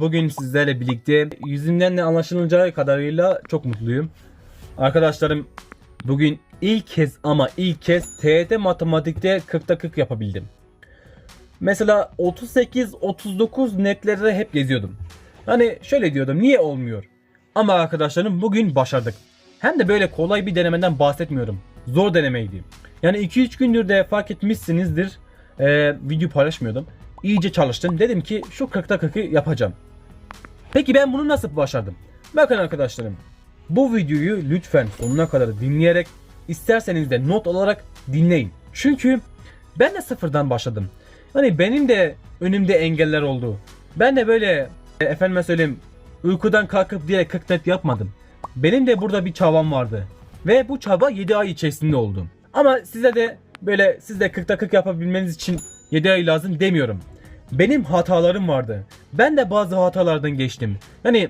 bugün sizlerle birlikte yüzümden de anlaşılacağı kadarıyla çok mutluyum. Arkadaşlarım bugün ilk kez ama ilk kez TYT matematikte 40'ta 40 yapabildim. Mesela 38-39 netlerde hep geziyordum. Hani şöyle diyordum niye olmuyor? Ama arkadaşlarım bugün başardık. Hem de böyle kolay bir denemeden bahsetmiyorum. Zor denemeydi. Yani 2-3 gündür de fark etmişsinizdir. Ee, video paylaşmıyordum. İyice çalıştım. Dedim ki şu 40'ta 40'ı yapacağım. Peki ben bunu nasıl başardım? Bakın arkadaşlarım. Bu videoyu lütfen sonuna kadar dinleyerek isterseniz de not olarak dinleyin. Çünkü ben de sıfırdan başladım. Hani benim de önümde engeller oldu. Ben de böyle e, efendime söyleyeyim uykudan kalkıp diye 40 net yapmadım. Benim de burada bir çabam vardı. Ve bu çaba 7 ay içerisinde oldu. Ama size de böyle siz de 40'ta 40 yapabilmeniz için 7 ay lazım demiyorum. Benim hatalarım vardı. Ben de bazı hatalardan geçtim. Yani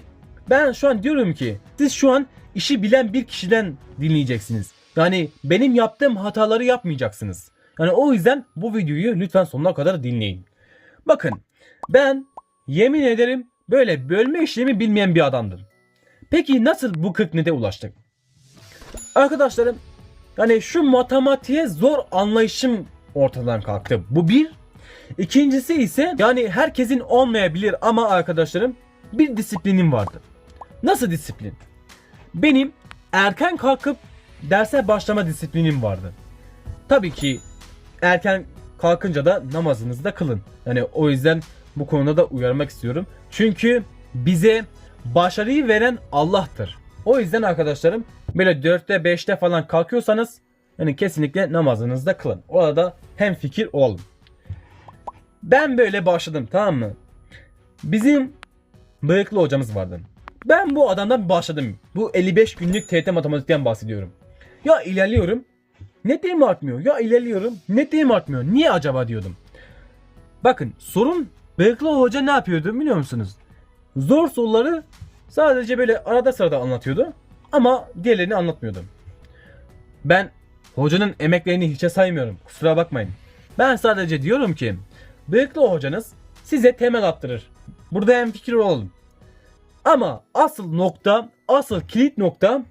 ben şu an diyorum ki siz şu an işi bilen bir kişiden dinleyeceksiniz. Yani benim yaptığım hataları yapmayacaksınız. Yani o yüzden bu videoyu lütfen sonuna kadar dinleyin. Bakın ben yemin ederim böyle bölme işlemi bilmeyen bir adamdım. Peki nasıl bu 40 nete ulaştık? Arkadaşlarım yani şu matematiğe zor anlayışım ortadan kalktı. Bu bir. İkincisi ise yani herkesin olmayabilir ama arkadaşlarım bir disiplinim vardı. Nasıl disiplin? Benim erken kalkıp derse başlama disiplinim vardı. Tabii ki erken kalkınca da namazınızı da kılın. Yani o yüzden bu konuda da uyarmak istiyorum. Çünkü bize başarıyı veren Allah'tır. O yüzden arkadaşlarım böyle 4'te 5'te falan kalkıyorsanız yani kesinlikle namazınızı da kılın. Orada hem fikir olun. Ben böyle başladım tamam mı? Bizim bıyıklı hocamız vardı. Ben bu adamdan başladım. Bu 55 günlük TYT matematikten bahsediyorum. Ya ilerliyorum. Netliğim artmıyor. Ya ilerliyorum. Netliğim artmıyor. Niye acaba diyordum. Bakın sorun bıyıklı hoca ne yapıyordu biliyor musunuz? Zor soruları sadece böyle arada sırada anlatıyordu. Ama diğerlerini anlatmıyordu. Ben hocanın emeklerini hiçe saymıyorum. Kusura bakmayın. Ben sadece diyorum ki bıyıklı hocanız size temel attırır. Burada hem fikir olalım. Ama asıl nokta, asıl kilit nokta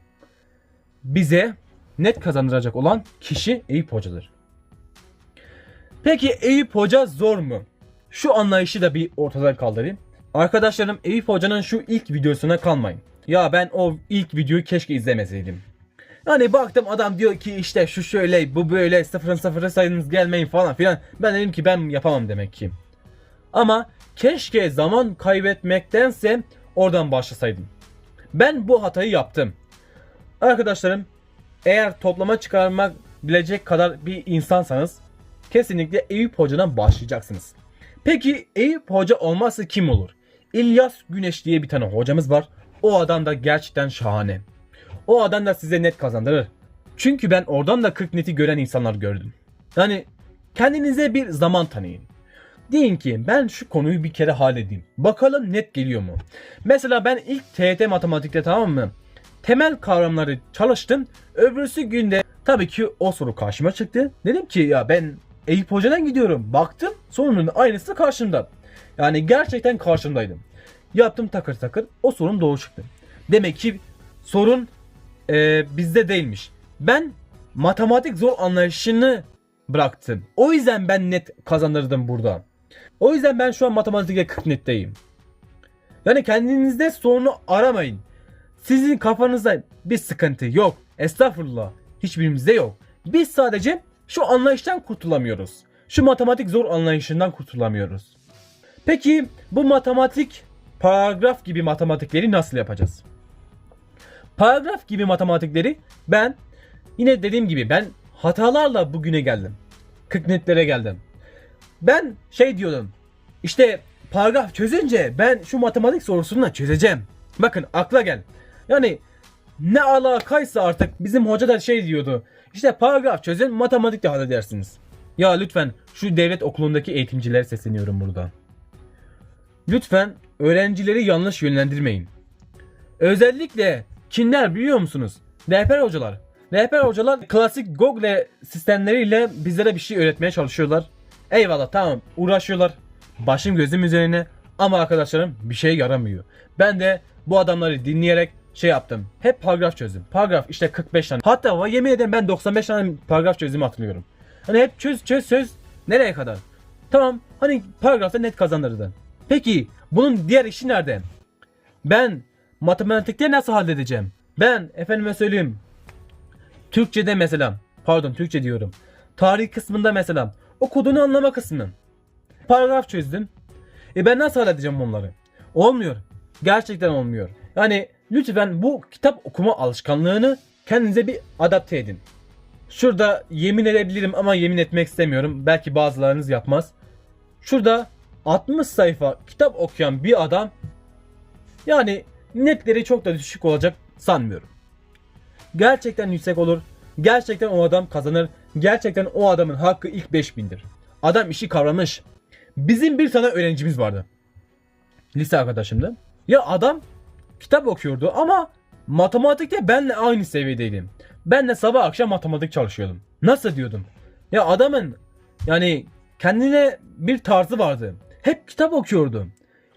bize net kazandıracak olan kişi Eyüp Hoca'dır. Peki Eyüp Hoca zor mu? Şu anlayışı da bir ortadan kaldırayım. Arkadaşlarım Eyüp Hoca'nın şu ilk videosuna kalmayın. Ya ben o ilk videoyu keşke izlemeseydim. Yani baktım adam diyor ki işte şu şöyle bu böyle sıfırın sıfırı sayınız gelmeyin falan filan. Ben dedim ki ben yapamam demek ki. Ama keşke zaman kaybetmektense oradan başlasaydım. Ben bu hatayı yaptım. Arkadaşlarım eğer toplama çıkarmak bilecek kadar bir insansanız kesinlikle Eyüp Hoca'dan başlayacaksınız. Peki Eyüp Hoca olmazsa kim olur? İlyas Güneş diye bir tane hocamız var. O adam da gerçekten şahane. O adam da size net kazandırır. Çünkü ben oradan da 40 neti gören insanlar gördüm. Yani kendinize bir zaman tanıyın. Deyin ki ben şu konuyu bir kere halledeyim. Bakalım net geliyor mu? Mesela ben ilk TYT matematikte tamam mı? Temel kavramları çalıştım. Öbürsü günde tabii ki o soru karşıma çıktı. Dedim ki ya ben Eyüp Hoca'dan gidiyorum. Baktım sorunun aynısı karşımda. Yani gerçekten karşımdaydım. Yaptım takır takır o sorun doğru çıktı. Demek ki sorun e, bizde değilmiş. Ben matematik zor anlayışını bıraktım. O yüzden ben net kazanırdım burada. O yüzden ben şu an matematikte 40 netteyim. Yani kendinizde sorunu aramayın. Sizin kafanızda bir sıkıntı yok. Estağfurullah. Hiçbirimizde yok. Biz sadece şu anlayıştan kurtulamıyoruz. Şu matematik zor anlayışından kurtulamıyoruz. Peki bu matematik paragraf gibi matematikleri nasıl yapacağız? Paragraf gibi matematikleri ben yine dediğim gibi ben hatalarla bugüne geldim. 40 netlere geldim. Ben şey diyordum. İşte paragraf çözünce ben şu matematik sorusunu da çözeceğim. Bakın akla gel. Yani ne alakaysa artık bizim hoca da şey diyordu. İşte paragraf çözün matematik de halledersiniz. Ya lütfen şu devlet okulundaki eğitimcilere sesleniyorum burada. Lütfen öğrencileri yanlış yönlendirmeyin. Özellikle kimler biliyor musunuz? Rehber hocalar. Rehber hocalar klasik Google sistemleriyle bizlere bir şey öğretmeye çalışıyorlar. Eyvallah tamam uğraşıyorlar. Başım gözüm üzerine. Ama arkadaşlarım bir şey yaramıyor. Ben de bu adamları dinleyerek şey yaptım. Hep paragraf çözdüm. Paragraf işte 45 tane. Hatta yemin ederim ben 95 tane paragraf çözdüğümü hatırlıyorum. Hani hep çöz çöz çöz. Nereye kadar? Tamam hani paragrafta net kazanırdı. Peki bunun diğer işi nerede? Ben matematikte nasıl halledeceğim? Ben efendime söyleyeyim. Türkçe'de mesela pardon Türkçe diyorum. Tarih kısmında mesela o kodunu anlama kısmı. Paragraf çözdüm. E ben nasıl halledeceğim bunları? Olmuyor. Gerçekten olmuyor. Yani lütfen bu kitap okuma alışkanlığını kendinize bir adapte edin. Şurada yemin edebilirim ama yemin etmek istemiyorum. Belki bazılarınız yapmaz. Şurada 60 sayfa kitap okuyan bir adam yani netleri çok da düşük olacak sanmıyorum. Gerçekten yüksek olur. Gerçekten o adam kazanır. Gerçekten o adamın hakkı ilk 5000'dir. Adam işi kavramış. Bizim bir tane öğrencimiz vardı. Lise arkadaşımdı. Ya adam kitap okuyordu ama matematikte benle aynı seviyedeydim. Ben de sabah akşam matematik çalışıyordum. Nasıl diyordum? Ya adamın yani kendine bir tarzı vardı. Hep kitap okuyordu.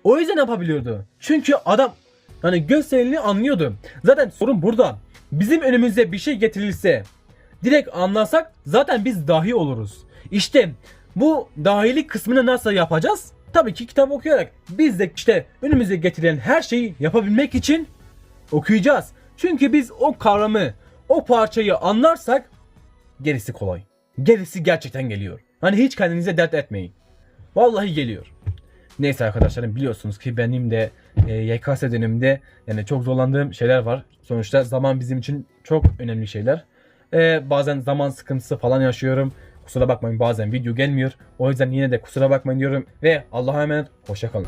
O yüzden yapabiliyordu. Çünkü adam yani gösterilini anlıyordu. Zaten sorun burada. Bizim önümüze bir şey getirilse direkt anlasak zaten biz dahi oluruz. İşte bu dahilik kısmını nasıl yapacağız? Tabii ki kitap okuyarak. Biz de işte önümüze getirilen her şeyi yapabilmek için okuyacağız. Çünkü biz o kavramı, o parçayı anlarsak gerisi kolay. Gerisi gerçekten geliyor. Hani hiç kendinize dert etmeyin. Vallahi geliyor. Neyse arkadaşlarım biliyorsunuz ki benim de e, YKS döneminde yani çok zorlandığım şeyler var. Sonuçta zaman bizim için çok önemli şeyler. E, bazen zaman sıkıntısı falan yaşıyorum. Kusura bakmayın bazen video gelmiyor. O yüzden yine de kusura bakmayın diyorum. Ve Allah'a emanet. Hoşçakalın.